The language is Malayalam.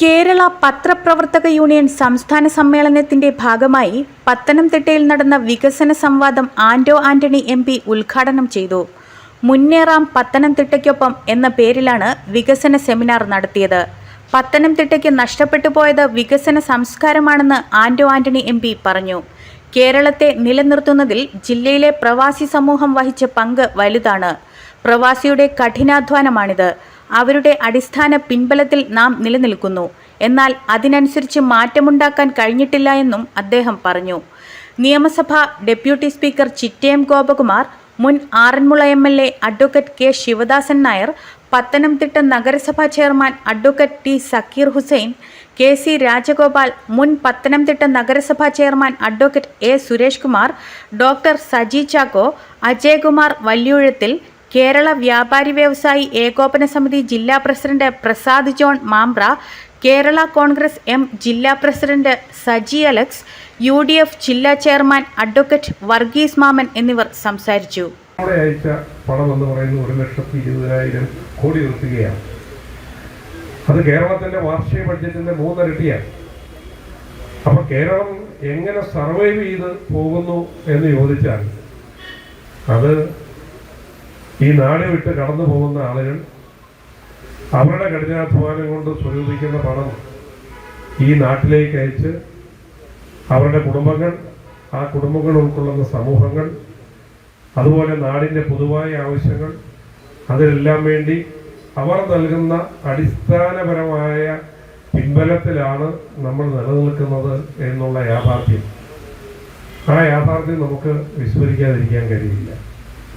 കേരള പത്രപ്രവർത്തക യൂണിയൻ സംസ്ഥാന സമ്മേളനത്തിന്റെ ഭാഗമായി പത്തനംതിട്ടയിൽ നടന്ന വികസന സംവാദം ആന്റോ ആന്റണി എം പി ഉദ്ഘാടനം ചെയ്തു. മുന്നേറാം പത്തനംതിട്ടയ്ക്കൊപ്പം എന്ന പേരിലാണ് വികസന സെമിനാർ നടത്തിയത്. പത്തനംതിട്ടയ്ക്ക് നഷ്ടപ്പെട്ടു പോയത് വികസന സംസ്കാരമാണെന്ന് ആന്റോ ആന്റണി എം പറഞ്ഞു. കേരളത്തെ നിലനിർത്തുന്നതിൽ ജില്ലയിലെ പ്രവാസി സമൂഹം വഹിച്ച പങ്ക് വലുതാണ്. പ്രവാസിയുടെ കഠിനാധ്വാനമാണിത്. അവരുടെ അടിസ്ഥാന പിൻബലത്തിൽ നാം നിലനിൽക്കുന്നു. എന്നാൽ അതിനനുസരിച്ച് മാറ്റമുണ്ടാക്കാൻ കഴിഞ്ഞിട്ടില്ല എന്നും അദ്ദേഹം പറഞ്ഞു. നിയമസഭ ഡെപ്യൂട്ടി സ്പീക്കർ ചിറ്റയം ഗോപകുമാർ മുൻ Aranmula M L A advocate K Sivadasan Nair Pathanamthitta നഗരസഭാ chairman advocate T Zakir Hussain K C Rajagopal മുൻ പത്തനംതിട്ട നഗരസഭാ chairman advocate A Suresh Kumar doctor Saji Chacko Ajayakumar Valiyuzhathil Kerala Vyapari Vyavasayi Ekopana Samithi ജില്ലാ president Prasad John Mambra Kerala Congress M ജില്ലാ president Saji Alex U D F ജില്ലാ ചെയർമാൻ അഡ്വക്കേറ്റ് വർഗീസ് മാമൻ എന്നിവർ സംസാരിച്ചു. അയച്ച പണം എന്ന് പറയുന്നത് ഒരു ലക്ഷത്തി ഇരുപതിനായിരം കോടി നിർത്തുകയാണ്. അത് കേരളത്തിന്റെ വാർഷിക ബഡ്ജറ്റിന്റെ മൂന്നിരട്ടിയാണ്. അപ്പൊ കേരളം എങ്ങനെ സർവൈവ് ചെയ്ത് പോകുന്നു എന്ന് ചോദിച്ചാൽ അത് ഈ നാട് വിട്ട് കടന്നു പോകുന്ന ആളുകൾ അവരുടെ കഠിനാധ്വാനം കൊണ്ട് സ്വരൂപിക്കുന്ന പണം ഈ നാട്ടിലേക്ക് അയച്ച് അവരുടെ കുടുംബങ്ങൾ ആ കുടുംബങ്ങൾ ഉൾക്കൊള്ളുന്ന സമൂഹങ്ങൾ അതുപോലെ നാടിന്റെ പൊതുവായ ആവശ്യങ്ങൾ അതിനെല്ലാം വേണ്ടി അവർ നൽകുന്ന അടിസ്ഥാനപരമായ പിൻബലത്തിലാണ് നമ്മൾ നിലനിൽക്കുന്നത് എന്നുള്ള യാഥാർത്ഥ്യം. ആ യാഥാർത്ഥ്യം നമുക്ക് വിസ്മരിക്കാതിരിക്കാൻ കഴിയില്ല.